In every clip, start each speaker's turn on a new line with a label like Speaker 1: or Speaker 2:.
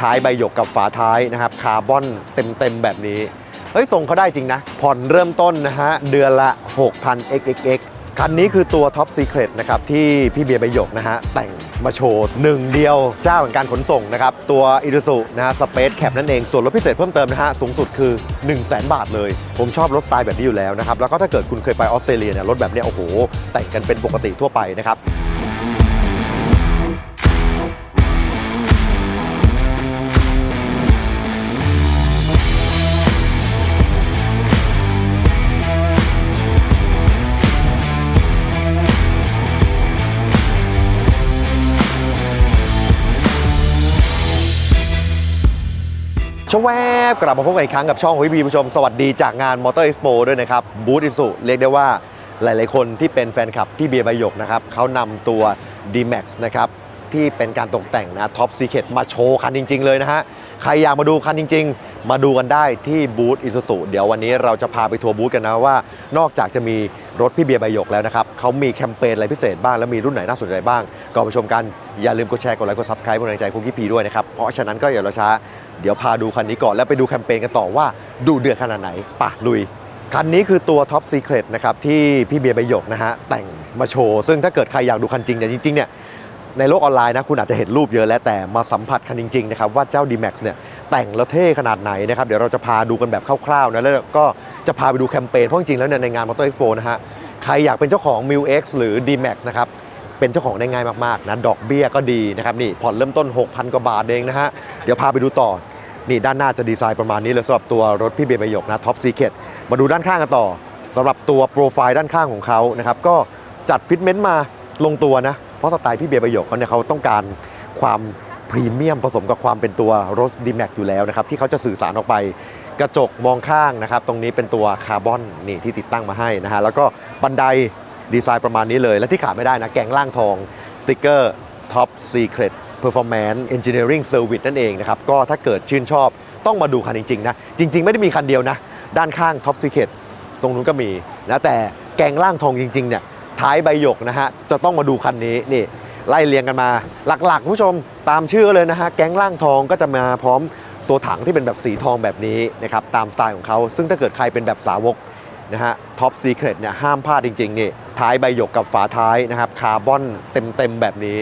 Speaker 1: ท้ายใบหยกกับฝาท้ายนะครับคาร์บอนเต็มๆแบบนี้เฮ้ยส่งเขาได้จริงนะ ผ่อนเริ่มต้นนะฮะ เดือนละ 6,000 xxx คันนี้คือตัว Top Secret นะครับ ที่พี่เบียร์ใบหยกนะฮะ แต่งมาโชว์หนึ่งเดียวเจ้าแห่งการขนส่งนะครับ ตัว i ิ u ุสุนะฮะ Space Cap นั่นเอง ส่วนลดพิเศษเพิ่มเติมนะฮะ สูงสุดคือ 1 0 0 0 0แบาทเลย ผมชอบรถสไตล์แบบนี้อยู่แล้วนะครับ แล้วก็ถ้าเกิดคุณเคยไปออสเตรเลียเนี่ยรถแบบนี้โอ้โห แต่งกันเป็นปกติทั่วไปนะครับ ชวแวบกลับมาพบกันอีกครั้งกับช่องของพี่ผู้ชม สวัสดีจากงานมอเตอร์ e อ p o ด้วยนะครับบูธอิสุเรียกได้ว่าหลาย ๆ คนที่เป็นแฟนคลับพี่เบียร์ใบหยกนะครับเขานำตัว D-Max นะครับที่เป็นการตกแต่งนะท็อปซีเค t มาโชว์คันจริง ๆ เลยนะฮะ ใครอยากมาดูคันจริง ๆ มาดูกันได้ที่บูธอิสุสุเดี๋ยววันนี้เราจะพาไปทัวร์บูธกันนะว่า นอกจากจะมีรถพี่เบียร์ใบหยกแล้วนะครับเขามีแคมเปญอะไรพิเศษบ้างแล้วมีรุ่นไหนน่าสนใจบ้างก็ไปชมกันอย่าลืมกดแชร์กดไลค์กดซับสไครป์กำลังใจคุกกี้พีด้วยนะครับเพราะฉะนั้นก็อย่ารอช้า เดี๋ยวพาดูคันนี้ก่อนแล้วไปดูแคมเปญกันต่อว่าดูเดือดขนาดไหนปะลุย คันนี้คือตัว Top Secret นะครับที่พี่เบียร์ใบหยกนะฮะแต่งมาโชว์ ซึ่งถ้าเกิดใครอยากดูคันจริงเนี่ยจริงๆเนี่ยในโลกออนไลน์นะคุณอาจจะเห็นรูปเยอะแล้วแต่มาสัมผัสคันจริงๆนะครับว่าเจ้า D-Max เนี่ยแต่งแล้วเท่ขนาดไหนนะครับเดี๋ยวเราจะพาดูกันแบบคร่าวๆนะแล้วก็จะพาไปดูแคมเปญเพราะจริงๆแล้วเนี่ยในงาน Motor Expo นะฮะใครอยากเป็นเจ้าของ m i l X หรือ D-Max นะครับ เป็นเจ้าของได้ง่ายมากๆนะดอกเบี้ยก็ดีนะครับนี่ผ่อนเริ่มต้น 6,000 กว่าบาทเองนะฮะเดี๋ยวพาไปดูต่อนี่ด้านหน้าจะดีไซน์ประมาณนี้เลยสำหรับตัวรถพี่เบียร์ใบหยกนะท็อปซีเคทมาดูด้านข้างกันต่อสำหรับตัวโปรไฟล์ด้านข้างของเขานะครับก็จัดฟิตเมนต์มาลงตัวนะ เพราะสไตล์พี่เบียร์ใบหยกเขาเนี่ยเขาต้องการความพรีเมียมผสมกับความเป็นตัวรถดีแม็กอยู่แล้วนะครับที่เขาจะสื่อสารออกไปกระจกมองข้างนะครับ ตรงนี้เป็นตัวคาร์บอนนี่ที่ติดตั้งมาให้นะฮะแล้วก็บันได ดีไซน์ประมาณนี้เลย และที่ขาดไม่ได้นะ แกงล่างทอง สติกเกอร์ Top Secret Performance Engineering Service นั่นเองนะครับ ก็ถ้าเกิดชื่นชอบต้องมาดูคันจริง ๆ นะ จริง ๆ ไม่ได้มีคันเดียวนะ ด้านข้าง Top Secret ตรงนู้นก็มีนะแต่แกงล่างทองจริง ๆ เนี่ยท้ายใบหยกนะฮะ จะต้องมาดูคันนี้นี่ไล่เรียงกันมาหลักๆคุณผู้ชมตามชื่อเลยนะฮะ แก๊งล่างทองก็จะมาพร้อมตัวถังที่เป็นแบบสีทองแบบนี้นะครับตามสไตล์ของเขา ซึ่งถ้าเกิดใครเป็นแบบสาวก นะฮะท็อปซีเครตเนี่ยห้ามพลาดจริงๆนี่ท้ายใบหยกกับฝาท้ายนะครับคาร์บอนเต็มๆแบบนี้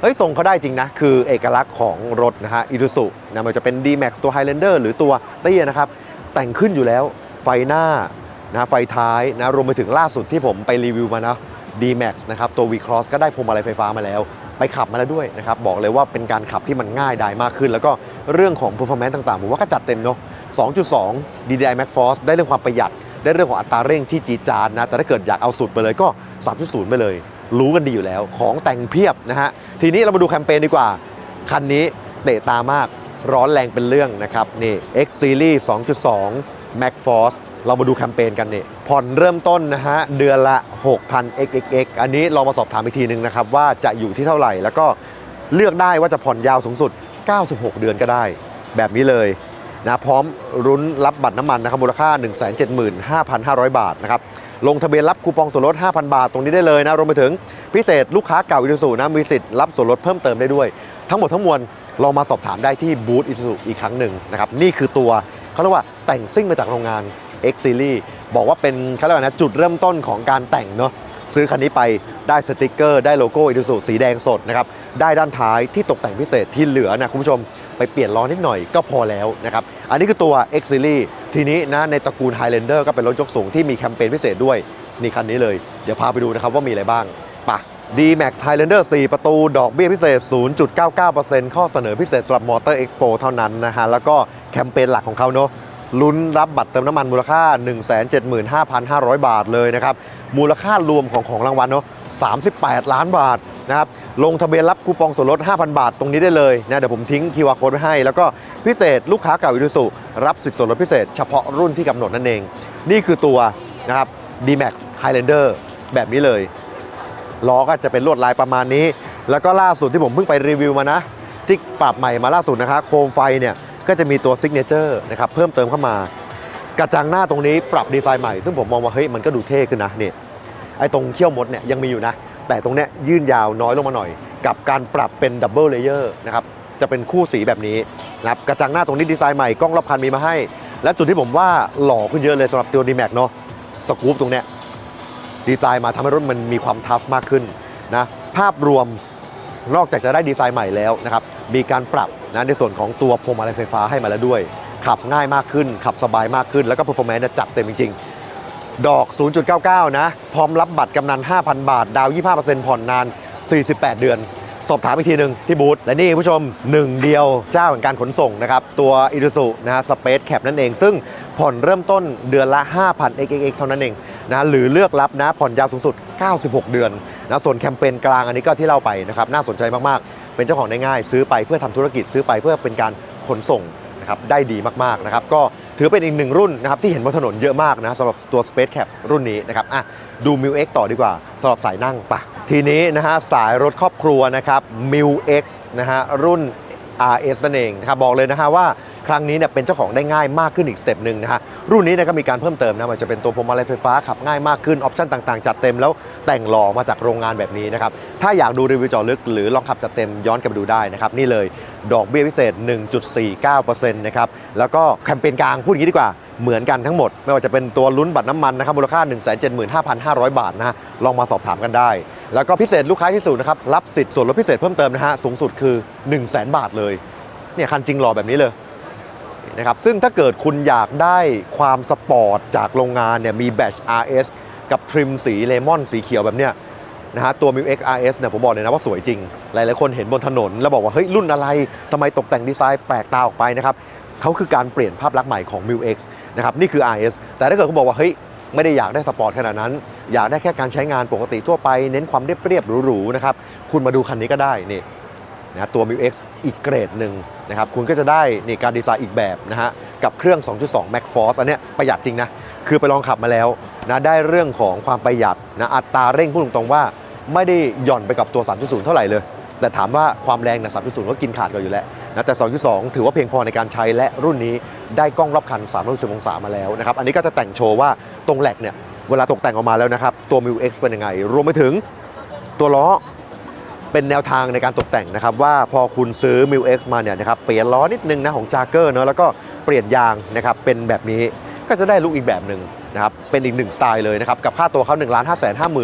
Speaker 1: เฮ้ยทรงเขาได้จริงนะ คือเอกลักษณ์ของรถนะฮะอิ u สุนะมันจะเป็น D-Max ตัว Highlander หรือตัวเตี้ยนะครับ แต่งขึ้นอยู่แล้วไฟหน้านะไฟท้ายนะรวมไปถึงล่าสุดที่ผมไปรีวิวมานะ D-Max นะครับตัว V-Cross ก็ได้พวงมาลัยไฟฟ้ามาแล้ว ไปขับมาแล้วด้วยนะครับ บอกเลยว่าเป็นการขับที่มันง่ายดายมากขึ้น แล้วก็เรื่องของ performance ต่างๆ ผมว่าก็จัดเต็มเนาะ2.2 DDI Max Force ได้เรื่องความประหยัด ได้เรื่องของอัตราเร่งที่จีจานนะแต่ถ้าเกิดอยากเอาสุดไปเลยก็ 3.0 ไปเลย รู้กันดีอยู่แล้วของแต่งเพียบนะฮะทีนี้เรามาดูแคมเปญดีกว่า คันนี้เตะตามากร้อนแรงเป็นเรื่องนะครับนี่ X Series 2.2 Max Force เรามาดูแคมเปญกันนี่ผ่อนเริ่มต้นนะฮะ เดือนละ 6,000 xxx อันนี้ลองมาสอบถามอีกทีหนึ่งนะครับ ว่าจะอยู่ที่เท่าไหร่ แล้วก็เลือกได้ว่าจะผ่อนยาวสูงสุด 96 เดือนก็ได้ แบบนี้เลย นะพร้อมรุ้นรับบัตรน้ำมันนะครับมูลค่า 175,500 บาทนะครับลงทะเบียนรับคูปองส่วนลด 5,000 บาทตรงนี้ได้เลยนะรวมไปถึงพิเศษลูกค้าเก่าอิซูซูนะมีสิทธิ์รับส่วนลดเพิ่มเติมได้ด้วย ทั้งหมดทั้งมวลลองมาสอบถามได้ที่บูธอิซูซูอีกครั้งหนึ่งนะครับนี่คือตัวเขาเรียกว่าแต่งซิ่งมาจากโรงงาน X Series บอกว่าเป็นเขาเรียกว่านะจุดเริ่มต้นของการแต่งเนาะซื้อคันนี้ไปได้สติกเกอร์ ได้โลโก้อิซูซูสีแดงสดนะครับได้ด้านท้ายที่ตกแต่งพิเศษที่เหลือนะคุณผู้ชม ไปเปลี่ยนล้อนิดหน่อยก็พอแล้วนะครับ อันนี้คือตัว X Series ทีนี้นะในตระกูล Highlander ก็เป็นรถยกสูงที่มีแคมเปญพิเศษด้วย นี่คันนี้เลย เดี๋ยวพาไปดูนะครับว่ามีอะไรบ้างปะ D-Max Highlander 4 ประตู ดอกเบี้ยพิเศษ 0.99%ข้อเสนอพิเศษสำหรับ Motor Expo เท่านั้นนะฮะ แล้วก็แคมเปญหลักของเขาเนาะลุ้นรับบัตรเติมน้ำมันมูลค่า 175,500 บาทเลยนะครับ มูลค่ารวมของของรางวัลเนาะ 38 ล้านบาทนะครับลงทะเบียนรับคูปองส่วนลด 5,000 บาทตรงนี้ได้เลยนะเดี๋ยวผมทิ้ง QR code ไว้ให้ แล้วก็พิเศษลูกค้าเก่าอิ u สุรับสิทธิส่วนลดพิเศษเฉพาะรุ่นที่กำหนดนั่นเอง นี่คือตัวนะครับ D-Max Highlander แบบนี้เลยล้อก็จะเป็นลวดลายประมาณนี้ แล้วก็ล่าสุดที่ผมเพิ่งไปรีวิวมานะ ที่ปรับใหม่มาล่าสุดนะครับโคมไฟเนี่ยก็จะมีตัวซิกเนเจอร์นะครับเพิ่มเติมเข้ามากระจังหน้าตรงนี้ปรับดีไซน์ใหม่ ซึ่งผมมองว่าเฮ้ยมันก็ดูเท่ขึ้นนะเนี่ย ไอ้ตรงเขี้ยวมดเนี่ยยังมีอยู่นะ แต่ตรงเนี้ยยื่นยาวน้อยลงมาหน่อย กับการปรับเป็นดับเบิลเลเยอร์นะครับจะเป็นคู่สีแบบนี้นะครับกระจังหน้าตรงนี้ดีไซน์ใหม่กล้องรอบคันมีมาให้ และจุดที่ผมว่าหล่อขึ้นเยอะเลยสำหรับตัว d m a x เนาะสกู๊ปตรงเนี้ยดีไซน์มาทำให้รถมันมีความทัฟมากขึ้นนะภาพรวมนอกจากจะได้ดีไซน์ใหม่แล้วนะครับ มีการปรับนะในส่วนของตัวพวงมาลัยไฟฟ้าให้มาแล้วด้วย ขับง่ายมากขึ้น ขับสบายมากขึ้น แล้วก็ performance เนี่ยจัดเต็มจริงๆ ดอก 0.99 นะ พร้อมรับบัตรกำนัน 5,000 บาท ดาว 25%ผ่อนนาน 48 เดือน สอบถามอีกทีหนึ่งที่บูธ และนี่ผู้ชมหนึ่งเดียวเจ้าแห่งการขนส่งนะครับ ตัว i s u z u นะฮะ Space Cap นั่นเอง ซึ่งผ่อนเริ่มต้นเดือนละ 5,000 xxx เท่านั้นเองนะหรือเลือกรับนะผ่อนยาวสูงสุด 96 เดือนนะส่วนแคมเปญกลางอันนี้ก็ที่เล่าไปนะครับน่าสนใจมากๆ เป็นเจ้าของได้ง่าย ซื้อไปเพื่อทำธุรกิจซื้อไปเพื่อเป็นการขนส่ง นะครับได้ดีมากๆนะครับก็ถือเป็นอีกหนึ่งรุ่นนะครับที่เห็นบนถนนเยอะมากนะสำหรับตัว Space Cap รุ่นนี้นะครับอะดู m i l X ต่อดีกว่าสำหรับสายนั่งปะทีนี้นะฮะสายรถครอบครัวนะครับ m i l X นะฮะรุ่น RS นั่นเองนะครับบอกเลยนะฮะว่า ครั้งนี้เนี่ยเป็นเจ้าของได้ง่ายมากขึ้นอีกสเต็ปหนึ่งนะฮะรุ่นนี้เนี่ยก็มีการเพิ่มเติมนะมันจะเป็นตัวพวงมาลัยไฟฟ้าขับง่ายมากขึ้นออปชั่นต่างๆ จัดเต็มแล้วแต่งหล่อมาจากโรงงานแบบนี้นะครับถ้าอยากดูรีวิวจอลึกหรือลองขับจัดเต็มย้อนกลับไปดูได้นะครับนี่เลยดอกเบี้ยพิเศษ 1.49%นะครับแล้วก็แคมเปญกลางพูดอย่างนี้ดีกว่าเหมือนกันทั้งหมด ไม่ว่าจะเป็นตัวลุ้นบัตรน้ำมันนะครับมูลค่า 175,500 บาทนะฮะลองมาสอบถามกันได้ แล้วก็พิเศษลูกค้าที่สุดนะครับรับสิทธิ์ส่วนลดพิเศษเพิ่มเติมนะฮะสูงสุดคือ 1 0 0 0 0แบาทเลยเนี่ยคันจริงหล่อแบบนี้เลย นะครับซึ่งถ้าเกิดคุณอยากได้ความสปอร์ตจากโรงงานเนี่ยมีแบต RS กับทริมสีเลมอนสีเขียวแบบเนี้ยนะฮะตัว m i X RS เนี่ยผมบอกเลยนะว่าสวยจริง หลายๆคนเห็นบนถนน แล้วบอกว่า เฮ้ย รุ่นอะไรทำไมตกแต่งดีไซน์แปลกตาออกไปนะครับเขาคือการเปลี่ยนภาพลักษณ์ใหม่ของ m i X นะครับนี่คือ RS แต่ถ้าเกิดคุณบอกว่า เฮ้ย ไม่ได้อยากได้สปอร์ตขนาดนั้น อยากได้แค่การใช้งานปกติทั่วไป เน้นความเรียบๆหรูๆนะครับคุณมาดูคันนี้ก็ได้นี่ นะตัว m i X อีกเกรดหนึ่งนะครับคุณก็จะได้นี่การดีไซน์อีกแบบนะฮะกับเครื่อง 2.2 Max Force อันเนี้ยประหยัดจริงนะ คือไปลองขับมาแล้วนะได้เรื่องของความประหยัดนะอัตราเร่งพูดตรงๆว่า ไม่ได้หย่อนไปกับตัว 3.0 เท่าไหร่เลย แต่ถามว่าความแรงนะ3.0 ก็กินขาดกันอยู่แล้วนะแต่ 2.2 ถือว่าเพียงพอในการใช้และรุ่นนี้ได้กล้องรอบคัน 360 องศามาแล้วนะครับอันนี้ก็จะแต่งโชว์ว่าตรงแหลกเนี่ยเวลาตกแต่งออกมาแล้วนะครับตัว m i X เป็นยังไง รวมไปถึงตัวล้อ เป็นแนวทางในการตกแต่งนะครับ ว่าพอคุณซื้อ m i l X มาเนี่ยนะครับเปลี่ยนล้อนิดนึงนะของ j a g เกอร์เนอะแล้วก็เปลี่ยนยางนะครับเป็นแบบนี้ก็จะได้ลุกอีกแบบหนึ่งนะครับเป็นอีกหนึ่งสไตล์เลยนะครับ กับค่าตัวเขา1 5 5 4 0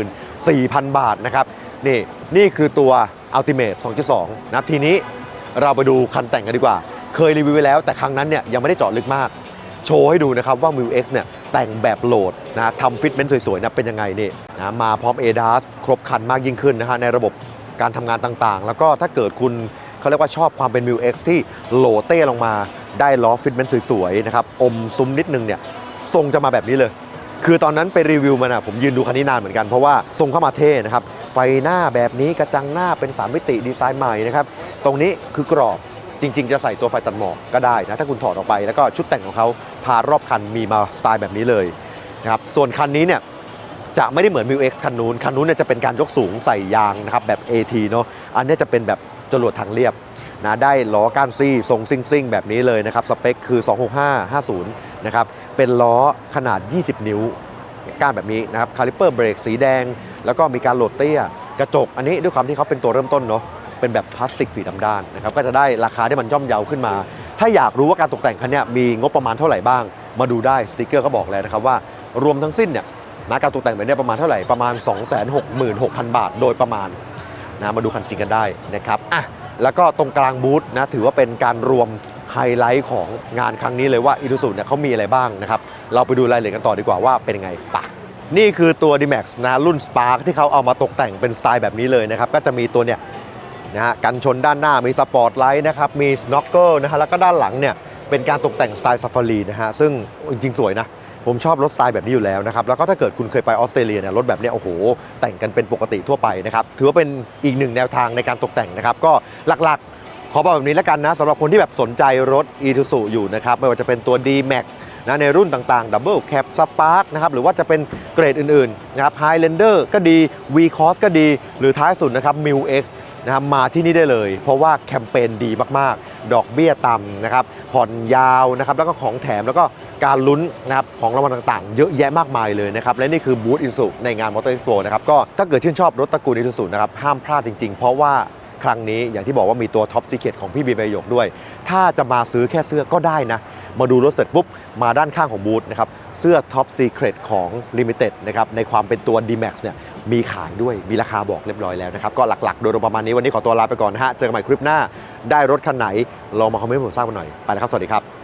Speaker 1: 0 0 บาทนะครับนี่นี่คือตัว Ultimate 2.2นะครับทีนี้เราไปดูคันแต่งกันดีกว่า เคยรีวิวไว้แล้วแต่ครั้งนั้นเนี่ยยังไม่ได้เจาะลึกมาก โชว์ให้ดูนะครับว่า m i l X เนี่ยแต่งแบบโหลดนะทำฟิตเมนต์สวยๆนะเป็นยังไงนี่นะมาพร้อม ADAS ครบคันมากยิ่งขึ้นนะฮะในระบบ การทำงานต่างๆ แล้วก็ถ้าเกิดคุณเขาเรียกว่าชอบความเป็น m ิ X ที่โหลเต้ลงมาได้ล้อฟิตเมนต์สวยๆนะครับอมซุ้มนิดนึงเนี่ยทรงจะมาแบบนี้เลย คือตอนนั้นไปรีวิวมันอะผมยืนดูคันนี้นานเหมือนกันเพราะว่าทรงเข้ามาเท่นะครับไฟหน้าแบบนี้กระจังหน้าเป็น 3 มิติดีไซน์ใหม่นะครับตรงนี้คือกรอบจริง ๆ จะใส่ตัวไฟตัดหมอกก็ได้นะถ้าคุณถอดออกไปแล้วก็ชุดแต่งของเขาพารอบคันมีมาสไตล์แบบนี้เลยนะครับส่วนคันนี้เนี่ย จะไม่ได้เหมือน m ิ X คันนู้นคันนู้นเนี่ยจะเป็นการยกสูงใส่ยางนะครับแบบ AT เนาะอันนี้จะเป็นแบบจรวดทางเรียบนะได้ล้อก้านซี่ทรงซิ่งซิ่งแบบนี้เลยนะครับสเปคคือ 265 50 นะครับเป็นล้อขนาด 20 นิ้วก้านแบบนี้นะครับคาลิเปอร์เบรกสีแดง แล้วก็มีการโหลดเตี้ย กระจก อันนี้ด้วยความที่เขาเป็นตัวเริ่มต้นเนาะเป็นแบบพลาสติกสีดำด้านนะครับก็จะได้ราคาที่มันย่อมเยาขึ้นมา ถ้าอยากรู้ว่าการตกแต่งคันเนี้ยมีงบประมาณเท่าไหร่บ้าง มาดูได้สติกเกอร์ก็บอกแล้วนะครับว่ารวมทั้งสิ้นเนี่ย นะการตกแต่งแบบนี้ประมาณเท่าไหร่ประมาณ 266,000 บาท โดยประมาณนะมาดูคันจริงกันได้นะครับอะแล้วก็ตรงกลางบูธนะถือว่าเป็นการรวมไฮไลท์ของงานครั้งนี้เลยว่าอี u ู u เนี่ยเขามีอะไรบ้างนะครับ เราไปดูรายละเอียดกันต่อดีกว่าว่าเป็นยังไงปะนี่คือตัว D-Max นะรุ่น Spark ที่เขาเอามาตกแต่งเป็นสไตล์แบบนี้เลยนะครับ ก็จะมีตัวเนี่ยนะฮะกันชนด้านหน้ามีสปอร์ตไลท์นะครับ มีสโนว์เกิลนะฮะแล้วก็ด้านหลังเนี่ยเป็นการตกแต่งสไตล์ซ a ฟารีนะฮะซึ่งจริงๆสวยนะ ผมชอบรถสไตล์แบบนี้อยู่แล้วนะครับ แล้วก็ถ้าเกิดคุณเคยไปออสเตรเลียเนี่ยรถแบบนี้โอ้โห แต่งกันเป็นปกติทั่วไปนะครับ ถือว่าเป็นอีกหนึ่งแนวทางในการตกแต่งนะครับ ก็หลักๆ ขอบอกแบบนี้แล้วกันนะสำหรับคนที่แบบสนใจรถ e t u อยู่นะครับ ไม่ว่าจะเป็นตัว D-Max นะในรุ่นต่างๆ Double Cab Spark นะครับ หรือว่าจะเป็นเกรดอื่นๆ นะครับ Highlander ก็ดี V-Cross ก็ดี หรือท้ายสุดนะครับ m i l X นะครับมาที่นี่ได้เลย เพราะว่าแคมเปญดีมากๆ ดอกเบี้ยต่ำนะครับผ่อนยาวนะครับแล้วก็ของแถมแล้วก็การลุ้นนะครับของรางวัลต่างๆ เยอะแยะมากมายเลยนะครับและนี่คือบูธอินสุในงานมอเตอร์ p อ o นะครับก็ถ้าเกิดชื่นชอบรถตระกูลอินสุนะครับห้ามพลาดจริงๆ เพราะว่าครั้งนี้อย่างที่บอกว่ามีตัวท็อปซีเค t ของพี่บีใบหยกด้วย ถ้าจะมาซื้อแค่เสื้อก็ได้นะ มาดูรถเสร็จปุ๊บ มาด้านข้างของบูธนะครับเสื้อท็อปซีเค t ของ Limited นะครับในความเป็นตัว D-Max เนี่ยมีขายด้วยมีราคาบอกเรียบร้อยแล้วนะครับ ก็หลักๆ โดยรวมประมาณนี้วันนี้ขอตัวลาไปก่อนนะฮะ เจอกันใหม่คลิปหน้า ได้รถคันไหน ลองมาคอมเมนต์ผมทราบกันหน่อย ไปแล้วครับ สวัสดีครับ